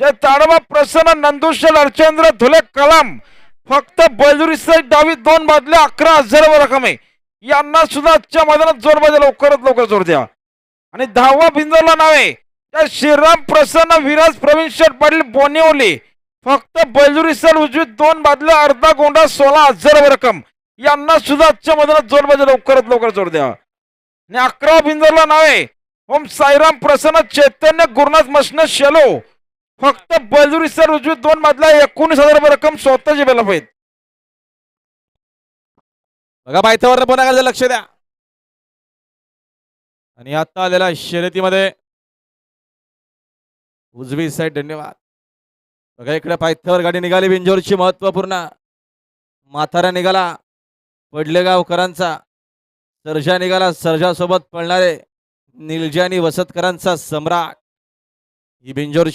जय ताडोबा प्रसन्न नंदुशल अर्चंद्र धुले कलाम. फक्त बैलुरी साईड डावी दोन बादल्या अकरा हजार रकम आहे. यांना सुद्धा आजच्या मैदानात जोर बाजा लवकरात लवकर जोर द्या. आणि दहावा बिंदूला नावे त्या श्रीराम प्रसन्न विराज प्रवीण शेठ पाटील बोनिवली. फक्त बैलुरी साईड उजवी दोन बादल्या अर्धा गोंडा सोळा हजार रकम यांना सुद्धा आजच्या मैदानात जोर बाजा लवकरात लवकर जोर द्या. आणि अकरा बिंदूला नावे ओम साईराम प्रसन्न चैतन्य गुरुनाथ मशन शेलो. फक्त बलजुरी सर उजवी दोन मधला एकोणीस हजार रुपये रक्कम स्वतःची बेला पाहिजे बघा पायथ्यावर पुन्हा लक्ष द्या. आणि आता आलेला शर्यतीमध्ये उजवी साईड धन्यवाद. बघा इकडे पायथ्यावर गाडी निघाली बिंजोरची महत्त्वपूर्ण माथारा निघाला पडलेगावकरांचा सर्जा निघाला सर्जा सोबत पळणारे निलजानी वसतकरांचा सम्राट. ही बिंजोर